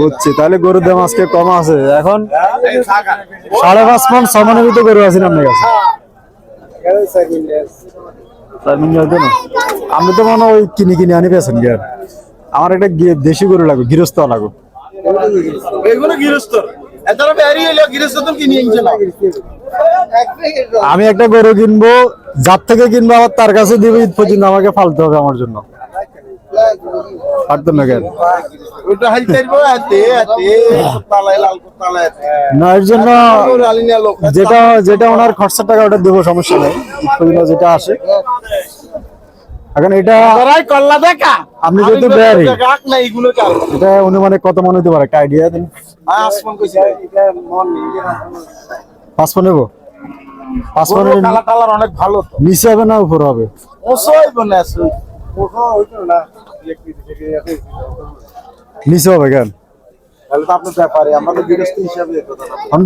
বুঝছি তাহলে গরুর দাম আজকে কম আছে। এখন সাড়ে পাঁচ মন সমানের ভিতরে গরু আছে না আপনার কাছে? আমি তো মনে ওই কিনে কিনে আনি পেয়েছেন গিয়ার আমার একটা দেশি গরু লাগবে গৃহস্থ লাগবে। আমি একটা গরু কিনবো যার থেকে কিনবো আবার তার কাছে দিব ঈদ পর্যন্ত আমাকে ফালতে হবে আমার জন্য। না কেন ওটা হাল করব এতে এতে তালায় লাল তালায় না এর জন্য গরু আলিনা লোক যেটা যেটা ওনার খরচার টাকা ওটা দেবো সমস্যা নেই। যেটা আসে। এখন এটা কল্লা দেখা। আপনি যেহেতু বেয়ারি। কাল এটা অনুমানে কত মনে হতে পারে? একটা আইডিয়া দিন। নেব? কালার অনেক ভালো নিচে হবে না উপর হবে? না নিচে হবে কেন?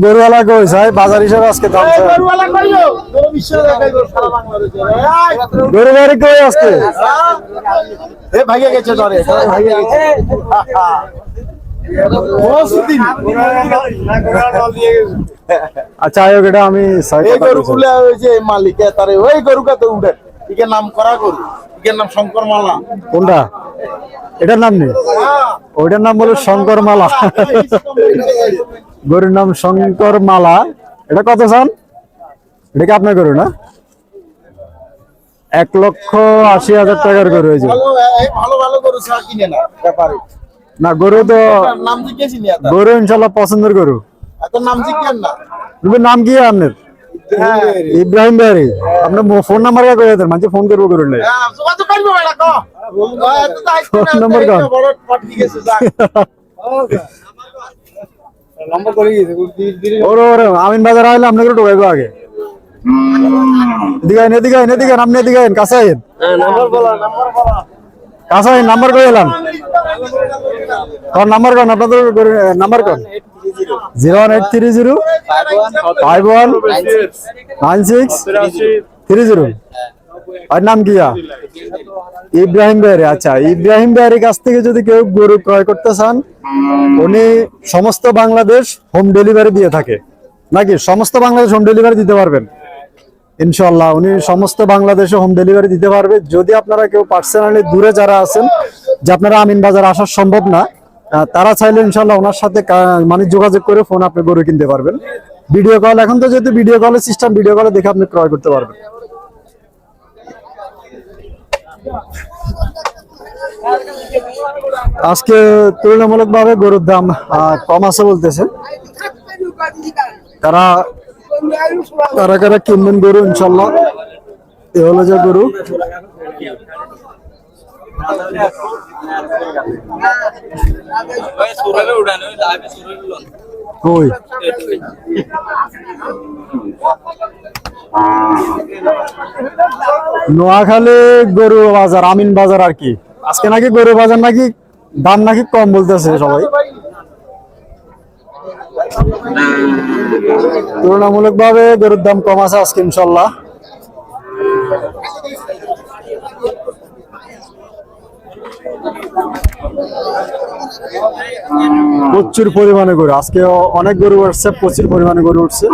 গরুওয়ালা কই চাই বাজার হিসাবে আজকে দাম গরু বাড়ি কই আজকে? ভাইয়া গেছে ধরে। আচ্ছা আয়োগ এটা আমি ছয় গরু ওই যে মালিক তারে ওই গরু কা তো উঠে ইকে নাম করা গরু নাম শঙ্কর মালা কোনটা? এটার নাম নেই? ওইটার নাম বলো শঙ্কর মালা গরুর নাম শঙ্কর মালা এটা কত চান? এটা কি আপনার গরু না? এক লক্ষ আশি হাজার টাকার গরু হয়েছে ভালো ভালো ভালো গরু ছাড়া কিনে না ব্যাপারে। না গরু তো তার নাম জিজ্ঞেসি গরু ইনশাল্লাহ পছন্দের গরু। এত নাম জিজ্ঞেস না। তুমি নাম কি আপনার? ইব্রাহিম ভাই আপনার ফোন নাম্বার কা কই দেন মানে ফোন করব করুন নাই হ্যাঁ, যোগাযোগ করব বেটা কো। ও, এত দায়িত্ব ফোন না, নম্বর এই তো কও। বড় পাঠিয়ে গেছে যাক। নম্বর করে গেছে আইন নাম্বার কই এলাম? নাম্বার কোন? আপনাদের নাম্বার কোন? Zero one eight three zero, five one nine six three zero. আর নাম কিয়া ইব্রাহিম বেয়ারি। আচ্ছা ইব্রাহিম বেয়ারির কাছ থেকে যদি কেউ গরু ক্রয় করতে চান, উনি সমস্ত বাংলাদেশ হোম ডেলিভারি দিয়ে থাকে। নাকি? সমস্ত বাংলাদেশ হোম ডেলিভারি দিতে পারবেন। ইনশাল্লাহ উনি সমস্ত বাংলাদেশে হোম ডেলিভারি দিতে পারবে। যদি আপনারা কেউ পার্সোনালি দূরে যারা আছেন, যে আপনারা আমিন বাজার আসা সম্ভব না তারা চাইলে ইনশাল্লাহ ওনার সাথে মানে যোগাযোগ করে ফোন আপনি গরু কিনতে পারবেন। ভিডিও কল এখন তো যেহেতু ভিডিও কলের সিস্টেম ভিডিও কলে দেখে আপনি ক্রয় করতে পারবেন। আজকে তুলনামূলকভাবে গরুর দাম কম আছে বলতেছে। তারা কারা কারা কিনবেন গরু, ইনশাল্লাহ? এ হলো যে গরু। নোয়াখালী গরু বাজার, আমিন বাজার আর কি। আজকে নাকি গরু বাজার নাকি দাম নাকি কম বলতেছে সবাই। তুলনামূলক ভাবে গরুর দাম কম আছে আজকে, ইনশাল্লাহ। প্রচুর পরিমাণে গরু। আজকে অনেক গরু উঠছে, প্রচুর পরিমাণে গরু উঠছে।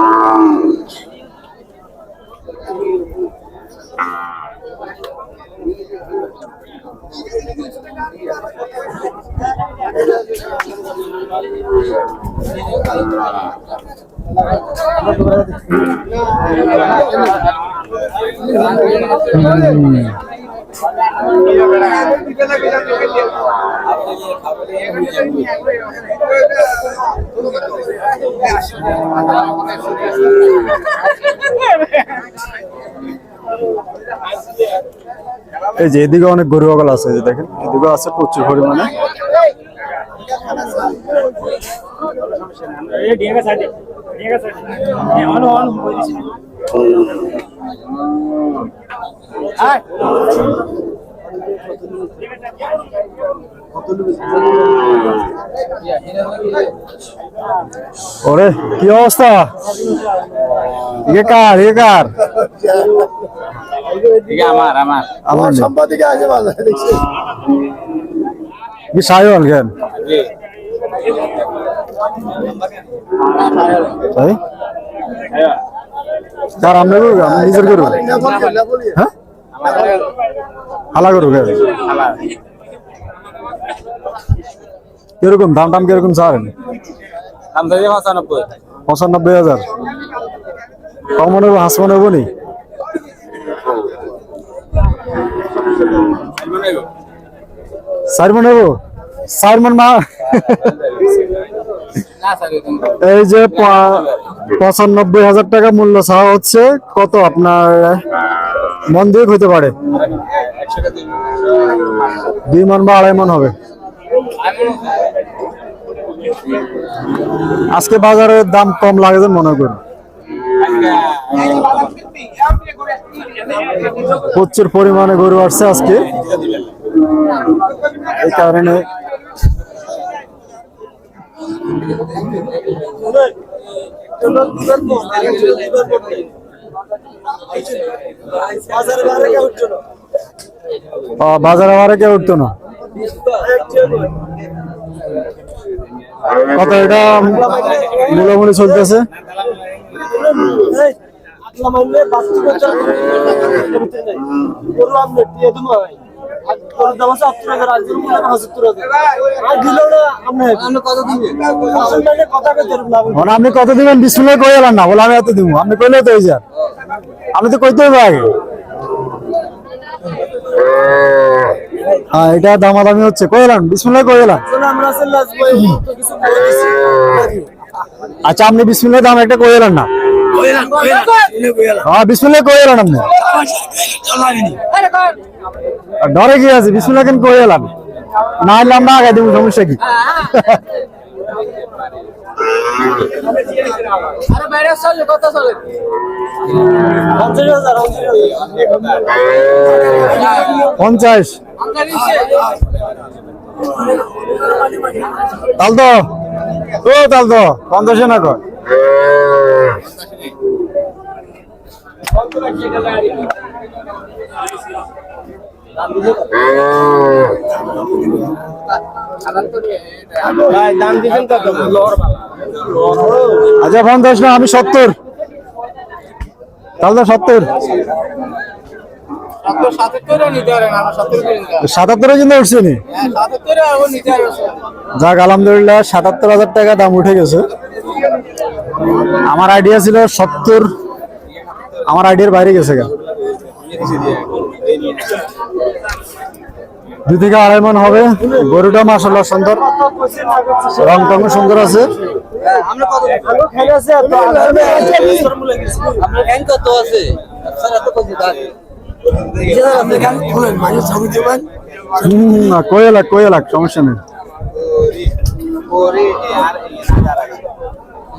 এই যে এদিকে অনেক গরু অগল আছে দেখেন এদিকে আছে প্রচুর পরিমাণে। ওরে কি অবস্থা? কার এ কার? আমার আমার। আমার। সম্পাদিকা আছে কি সায়ল কেন? তাই আমরা করব নিজের করব। হ্যাঁ? হালা করব? কীরকম দাম টাম কীরকম ছাড়েন পঁচানব্বই হাজার। কম নেব হাঁস মনে হব নি? চার নেব চার মা এই যে পঁচানব্বই হাজার টাকা মূল্য চাওয়া হচ্ছে, কত আপনার? মন দিয়ে হইতে পারে। দুই মন বা আড়াই মন হবে। আজকে বাজারের দাম কম লাগে মনে করি প্রচুর পরিমাণে গরু আসছে আজকে। এই কারণে বাজারে আবার কেউ উঠতো না। কত এটা? মূলামূলি চলতেছে। আপনি কত দিবেন? বিসমুল্লাহ কই এলেন না? বলে, আমি এত দিব আপনি কইলে তো হয়ে যান আমি তো কইতে হবে আগে। হ্যাঁ এটা দামাদামি হচ্ছে। কই এলেন বিসমুল্লাহ কই এলেন আচ্ছা আপনি বিসমুল্লাহ দাম একটা কই এলেন না? বিসমুল্লাহ কই এলেন আপনি আর ডরে কি আছে? বিসমুল্লাহ কেন কই এলেন না এলে আমরা আগে দিব সমস্যা কি? পঞ্চাশ। তাল তো ও তাল তো পঞ্চাশে না কয় আচ্ছা পঞ্চাশ না আমি সত্তর। তাহলে সত্তর। সাতাত্তরের জন্য উঠছে নি? যাক আলহামদুলিল্লাহ সাতাত্তর হাজার টাকা দাম উঠে গেছে। আমার আইডিয়া ছিল সত্তর, আমার আইডিয়ার বাইরে গেছে গা। দুই থেকে আড়াই মন হবে। গরুটা মাসাল্লাহ সুন্দর। রং টং সুন্দর আছে। কত আছে স্যার এত কত দাম হম, না, কয়ে লাখ কয়ে লাখ সমস্যা নেই।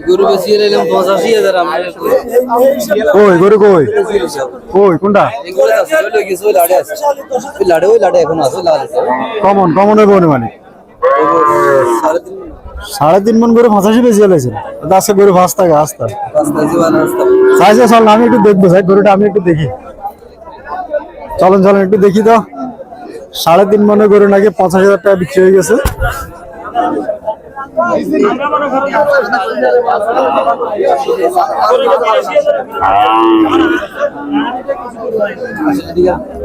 গরু বেশি এলাম পঁচাশি হাজার কই গরু কই? কই কোনটা? লাড়ে ওই লাড়ে এখন আছে লাল কমন কমন হইব মানে? সাড়ে তিন মন করে পঁচাশি বেশি হলেছে। আজকে গরু ভাস থাকে আস্তা চাইছে চল আমি একটু দেখব। চাই গরুটা আমি একটু দেখি। চলেন চলেন একটু দেখি তো। সাড়ে তিন মনে গরু নাকি পঁচাশি হাজার টাকা বিক্রি হয়ে গেছে।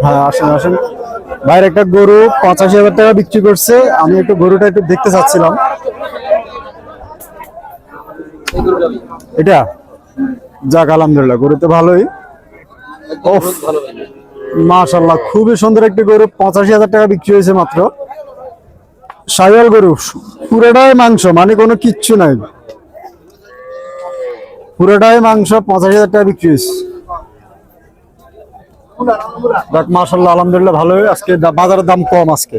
হ্যাঁ আসেন আসেন। ভাইয়ের একটা গরু পঁচাশি হাজার টাকা বিক্রি করছে। আমি একটু গরুটা একটু দেখতে চাচ্ছিলাম। এটা? যাক, আলহামদুলিল্লাহ, গরু তো ভালোই। মাশাল্লাহ খুবই সুন্দর একটি গরু, পঁচাশি হাজার টাকা বিক্রি হয়েছে মাত্র। সাইয়াল গরু পুরোটাই মাংস মানে কোনো কিচ্ছু নাই। পুরোটাই মাংস পঁচাশি হাজার টাকা বিক্রি হয়েছে। দেখ মাশাল্লাহ আলহামদুলিল্লাহ ভালোই আজকে বাজারের দাম কম আজকে।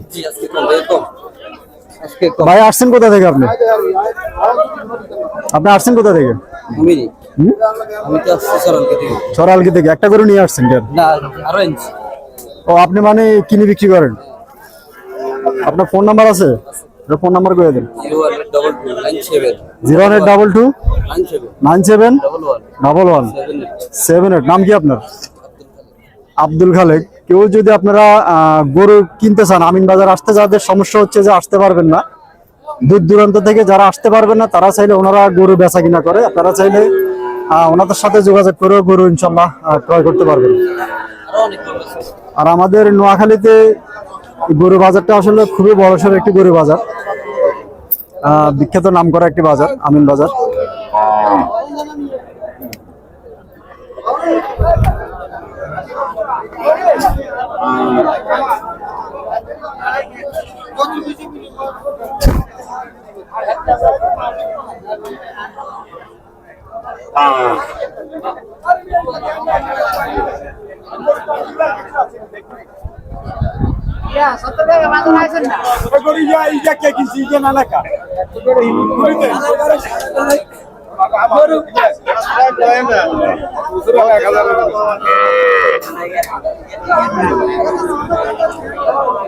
ভাই আসছেন কোথা থেকে আপনি? আপনি আসছেন কোথা থেকে? সরলকে থেকে। একটা গরু নিয়ে আসছেন ও আপনি মানে কিনে বিক্রি করেন? আপনার ফোন নাম্বার আছে? ফোন নাম্বার করে দেন। Zero eight double two, nine seven double one seven eight নাম কি আপনার? আব্দুল খালেক। কেউ যদি আপনারা গরু কিনতে চান, আমিন বাজার আসতে যাদের সমস্যা হচ্ছে যে আসতে পারবেন না, দূর দূরান্ত থেকে যারা আসতে পারবেন না, তারা চাইলে ওনারা গরু বেচা কিনা করে, আপনারা চাইলে ওনাদের সাথে যোগাযোগ করেও গরু ইনশাল্লাহ ক্রয় করতে পারবেন। আর আমাদের নোয়াখালীতে গরু বাজারটা আসলে খুবই বড়সড় একটি গরু বাজার। বিখ্যাত নাম করা একটি বাজার, আমিন বাজার।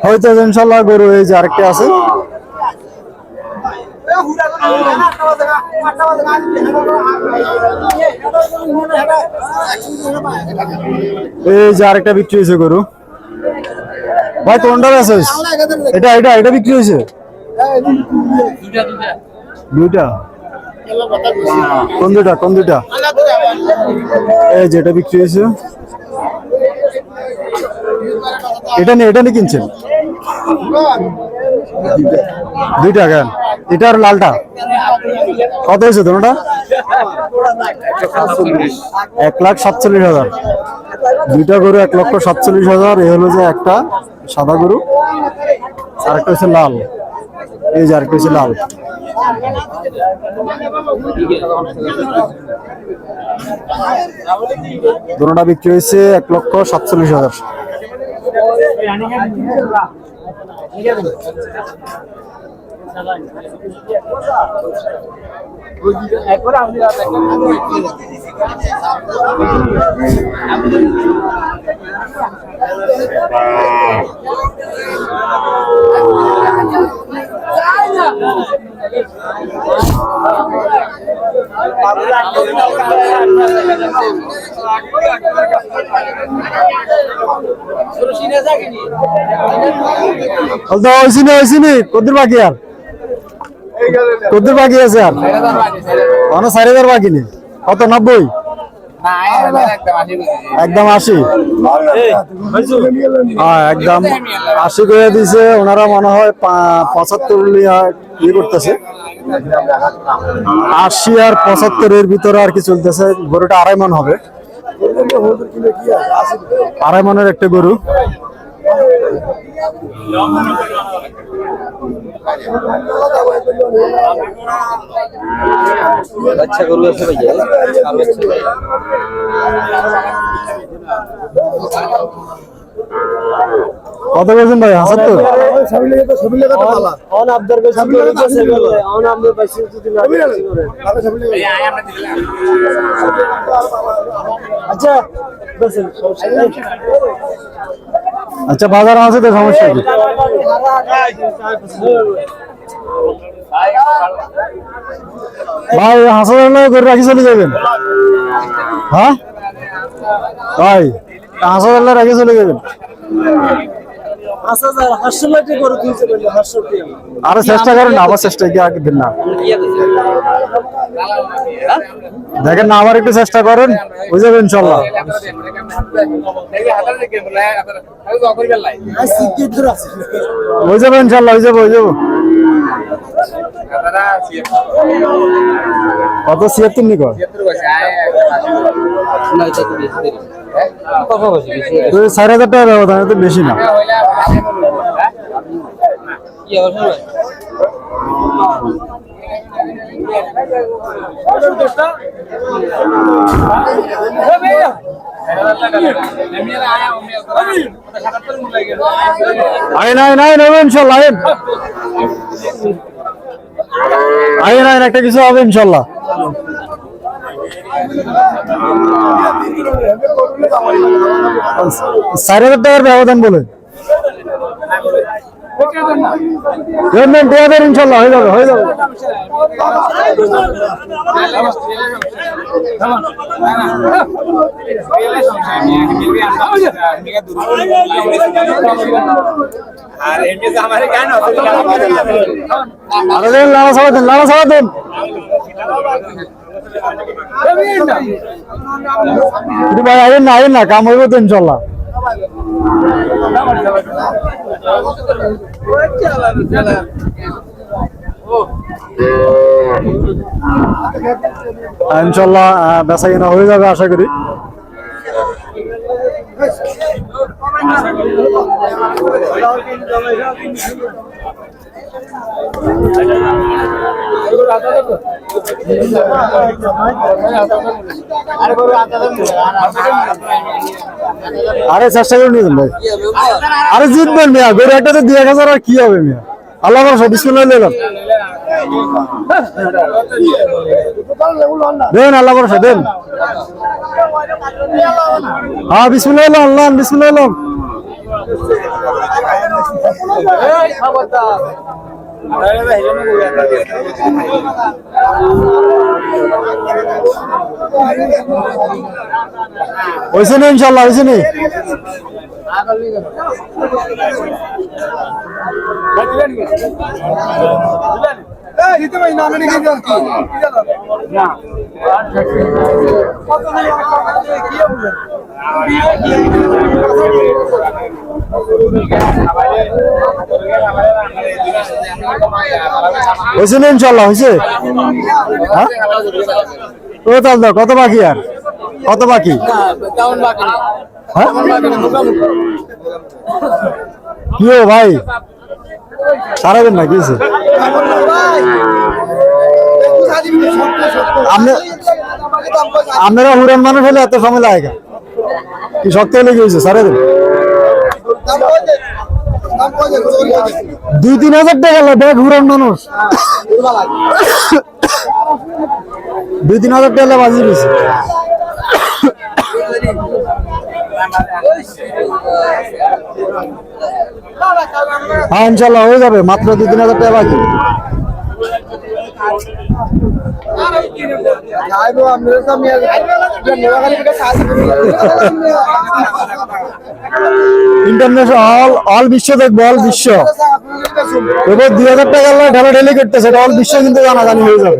হয়তো ইনশাল্লাহ গরু এই যে আরেকটি আছে। এই যে আরেকটা বিক্রি হয়েছে গরু। ভাই কোনটা আছে এটা এটা এটা বিক্রি হয়েছে? দুইটা। কোন দুটা কোন দুটা এই যে, এটা বিক্রি হয়েছে। এটা নিয়ে এটা নিয়ে কিনছেন? দুইটা কেন? এটা আর লালটা? কত হয়েছে তোমাটা এক লাখ সাতচল্লিশ হাজার। দুইটা গরু এক লক্ষ সাতচল্লিশ হাজার এ হলো যে একটা। সাদা গরু আর একটা হচ্ছে লাল। এই যে আরেকটা হচ্ছে লাল। দুটা বিক্রি হয়েছে এক লক্ষ সাতচল্লিশ হাজার। কদ্দুর বাকি আর? কদ্দুর বাকি আছে আর? কোনো চারি হাজার বাকি নেই। কত, নব্বই? একদম আশি। হ্যাঁ একদম আশি করে দিছে। ওনারা মনে হয় পঁচাত্তর ইয়ে করতেছে। আশি আর পঁচাত্তরের ভিতরে আর কি চলতেছে। গরুটা আড়াই মন হবে। আড়াই মনের একটা গরু। বাচ্চা গরু আছে। কত বলছেন ভাই? হাসাত্তর? আচ্ছা বাজার আছে তো সমস্যা কি? ভাই হাসার করে রাখি চলে যাবেন। হ্যাঁ? ভাই হাসার রাখি চলে যাবেন। আরও চেষ্টা করেন না, আবার চেষ্টা কি আগে দিন না। দেখেন না আবার একটু চেষ্টা করেন ইনশাল্লাহ। হয়ে যাবে ইনশাল্লাহ হয়ে যাব হয়ে যাব। কত? ছিয়াত্তর নিকট? তো তো চার হাজার টাকা ব্যবধান এত বেশি না। আইন আইন আইন হবে ইনশাল্লাহ, আইন। আইন আইন একটা কিছু হবে ইনশাল্লাহ। চার হাজার টাকার ব্যবধান বলে। দেন টিয়া দেন ইনশাল্লাহ, হয়ে যাবে হয়ে যাবে। আরে লালা সাবা দেন, লালা সাবা দেন। কিন্তু ভাই আইন না কাম হইব তো ইনশাল্লাহ। ইনশাল্লাহ বেচা হয়ে যাবে আশা করি। আরে চেষ্টা করে নিয়ে ভাই। আরে জিতবেন মিয়া গরু একটা তো দুই এক হাজার আর কি হবে মিয়া? আল্লাহ ভরসা বিসমিল্লাহ নিলাম দেন। আল্লাহ ভরসা দেন। হ্যাঁ বিসমিল্লাহ আল্লাহ বিসমিল্লাহ হয়েছে না ইনশাল্লাহ হয়েছে নি? হয়েছে না ইনশাল্লাহ হয়েছে? হ্যাঁ? ও তাহলে দাও, কত বাকি আর? কত বাকি? হ্যাঁ? কি ও ভাই? সারাবেন না কি হয়েছে? আপনি আপনারা হুরান মানুষ হলে এত সময় লাগে কি শক্ত হলে কি হয়েছে? সারা দিন দুই, তিন হাজার টাকা লাগে ব্যাগ হুরান মানুষ। দুই, তিন হাজার টাকা বাজি দিয়েছে হ্যাঁ ইনশাল্লাহ হয়ে যাবে, মাত্র বাকি। ইন্টারন্যাশনাল অল বিশ্ব দেখব অল বিশ্ব। এবার দুই হাজার টাকা ঢেলা ঢেলি করতেছে অল বিশ্ব কিন্তু জানাজানি হয়ে যাবে।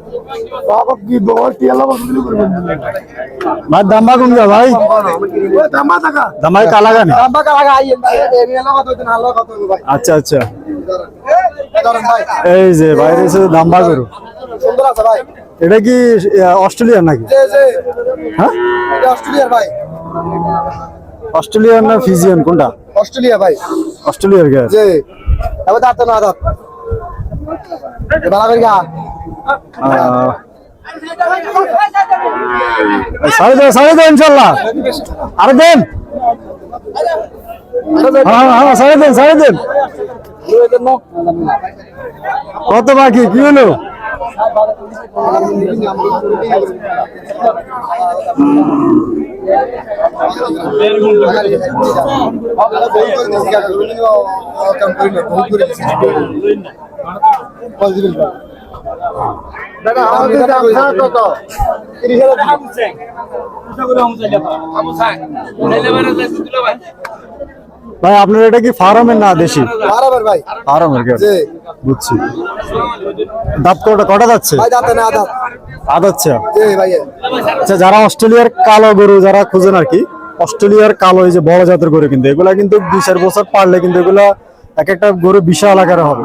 ভাই? দাম্বা কম যা ভাই দামাই কালা গানি? আচ্ছা আচ্ছা। এই যে এসে দাম্বা এটা কি অস্ট্রেলিয়ার নাকি? হ্যাঁ? অস্ট্রেলিয়ার ভাই। অস্ট্রেলিয়ার না ফিজিয়ান কোনটা? অস্ট্রেলিয়া ভাই। অস্ট্রেলিয়ার গ্যাস যে এবার দাঁত না দাঁত। ভালো করে গা। সাড়ে দেন সাড়ে দেন ইনশাল্লাহ। আরে দেন। হ্যাঁ হ্যাঁ সাড়ে দেন সাড়ে দেন। কত বাকি? কি হলো? দাদা আমাদের দাম কত? ভাই। আপনার এটা কি ফার্মের না দেশি? বরাবর ভাই। ফার্মের যে বুঝছি। দাঁত কটা কটা যাচ্ছে? ভাই দাঁত না দাঁত। আদাচ্ছে যে ভাই আচ্ছা যারা অস্ট্রেলিয়ার কালো গরু যারা খুঁজেন আর কি অস্ট্রেলিয়ার কালো এই যে বড় জাতের গরু কিন্তু এগুলা কিন্তু দুই চার বছর পারলে কিন্তু এগুলা এক একটা গরু বিশাল আকারে হবে।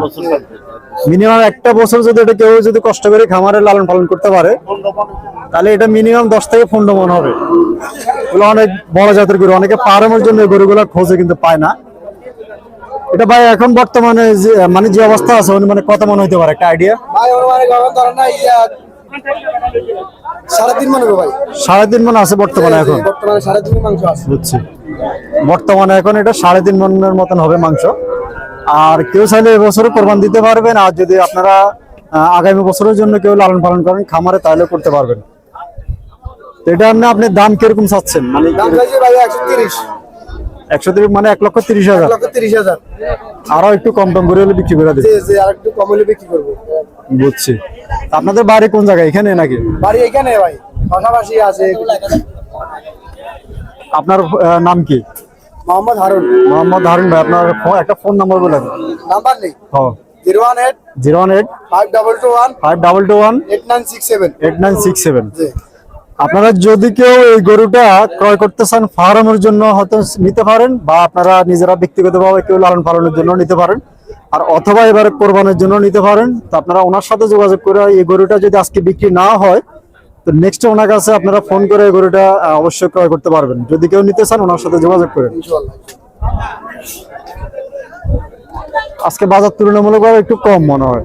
মিনিমাম একটা বছর যদি এটা কেউ যদি কষ্ট করে খামারে লালন পালন করতে পারে তাহলে এটা মিনিমাম দশ থেকে পনেরো মন হবে। এগুলো অনেক বড় জাতের গরু অনেকে পারমের জন্য গরুগুলো খোঁজে কিন্তু পায় না। এটা ভাই এখন বর্তমানে মানে যে অবস্থা আছে উনি মানে কত মনে হইতে পারে একটা আইডিয়া মানে সাড়ে তিন মন ভাই। সাড়ে তিন মন আছে বর্তমানে এখন। বর্তমানে সাড়ে তিন মাংস আছে। বুঝছি। বর্তমানে এখন এটা সাড়ে তিন মনের মতন হবে মাংস। আর কেউ চাইলে এবছরও কোরবান দিতে পারবেন আর যদি আপনারা আগামী বছরের জন্য কেউ লালন পালন করেন খামারে তাহলে করতে পারবেন। এটা আপনি আপনি দাম কীরকম চাচ্ছেন? মানে একশো তিরিশ। মানে এক লক্ষ তিরিশ হাজার। তিরিশ হাজার। আরও একটু কম টম করে হলে বিক্রি করে দেবে আর একটু কম হলে বিক্রি করব। বুঝছি। আপনাদের বাড়ি কোন জায়গায়? এখানে নাকি? বাড়ি এখানে ভাই পাশাপাশি আছে। আপনার নাম কি? মোহাম্মদ হারুন। মোহাম্মদ হারুন ভাই আপনার একটা ফোন নাম্বার বলে নাম্বার নেই? হ্যাঁ zero one eight zero one eight five double two one five double two one eight nine six seven. Eight nine six seven. আপনারা যদি কেউ এই গরুটা ক্রয় করতে চান ফার্মের জন্য হয়তো নিতে পারেন বা আপনারা নিজেরা ব্যক্তিগতভাবে কেউ লালন পালনের জন্য নিতে পারেন আর অথবা এবারে কোরবানের জন্য নিতে পারেন তো আপনারা ওনার সাথে যোগাযোগ করে এই গরুটা যদি আজকে বিক্রি না হয় তো নেক্সট ওনার কাছে আপনারা ফোন করে গরুটা অবশ্যই ক্রয় করতে পারবেন। যদি কেউ নিতে চান, ওনার সাথে যোগাযোগ করেন। আজকে বাজার তুলনামূলকভাবে একটু কম মনে হয়।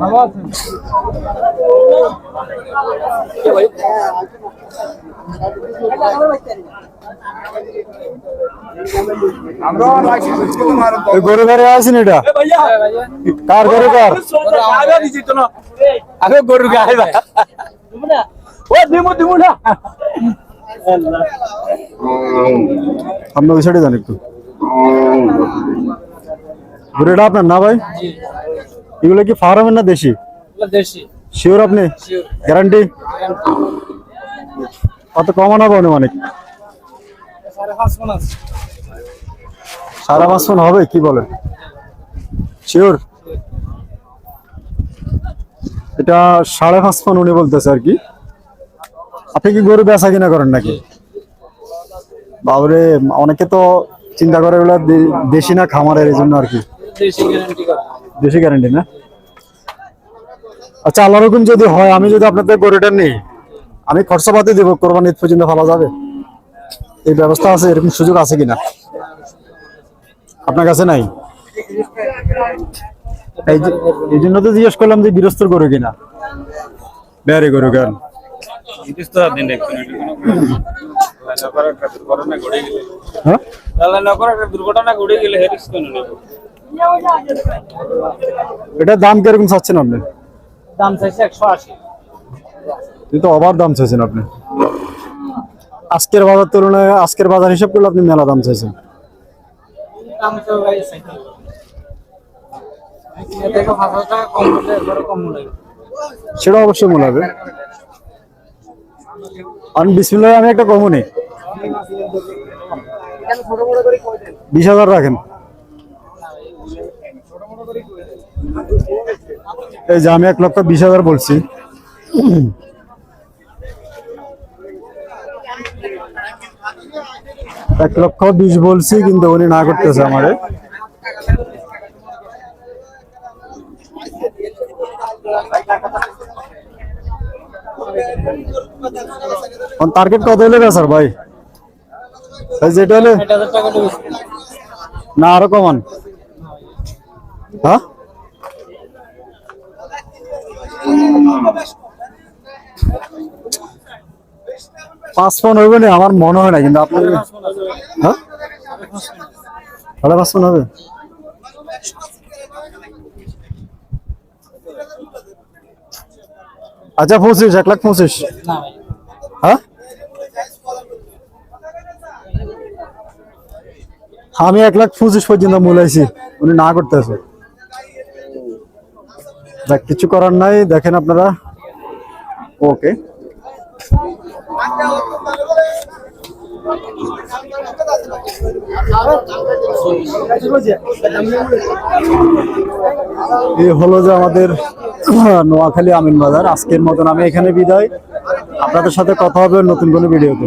করা ওই গরু ঘরে আছেন এটা? কার গরু কার? আগে গরু গায়ে ও দিমু দিমু না। আপনি ওই সাইডে যান একটু। গরুটা আপনার না ভাই? এগুলো কি ফার্মের না দেশি? শিওর আপনি? গ্যারান্টি কত কমানো হবে অনুমানিক সারা পাঁচ ফোন হবে কি বলেন? শিওর এটা সাড়ে পাঁচ ফোন উনি বলতেছে আর কি। আপনি কি গরু বেচা কিনা করেন নাকি? বাবরে অনেকে তো চিন্তা করে ওগুলো দেশি না খামারের এই জন্য আর কি। দেশি গ্যারান্টি না? আচ্ছা আল্লাহ রকম যদি হয় আমি যদি আপনাদের গরুটা নেই আমি খরচাপাতি দেবো কোরবানি ঈদ পর্যন্ত ভালো যাবে? এই ব্যবস্থা আছে এরকম সুযোগ আছে কিনা? আপনার কাছে নাই? এই জন্য তো জিজ্ঞেস করলাম যে গৃহস্থর গরু কিনা? বেয়ারি গরু কেন হ্যাঁ? দুর্ঘটনা ঘটে গেলে এটার দাম কীরকম চাচ্ছেন আপনি? দাম চাইছে একশো আশি। কিন্তু অবার দাম চাইছেন আপনি। আজকের বাজার তুলনায় আজকের বাজার হিসাব করলে আপনি মেলা দাম চাইছেন। সেটা অবশ্যই মনে হবে। আমি বিসমিল্লাহ আমি একটা কমও নেই বিশ হাজার রাখেন। এই যে আমি এক লক্ষ বিশ হাজার বলছি। এক লক্ষ বিশ বলছি, কিন্তু উনি না করতেছে আমারে। টার্গেট কত হলে স্যার ভাই? যেটা হলে না, আরও কমান। হ্যাঁ? পাঁচ ফোন না, আমার মনে হয় না, কিন্তু আপনি হ্যাঁ? সাড়ে হবে? আচ্ছা পঁচিশ, এক লাখ পঁচিশ। হ্যাঁ? আমি এক লাখ পঁচিশ পর্যন্ত মূলাইছি উনি না করতে করতেছে দেখ কিছু করার নাই, দেখেন আপনারা। ওকে এই হলো যে আমাদের নোয়াখালী আমিন বাজার। আজকের মতন আমি এখানে বিদায়। আপনাদের সাথে কথা হবে নতুন কোনো ভিডিওতে।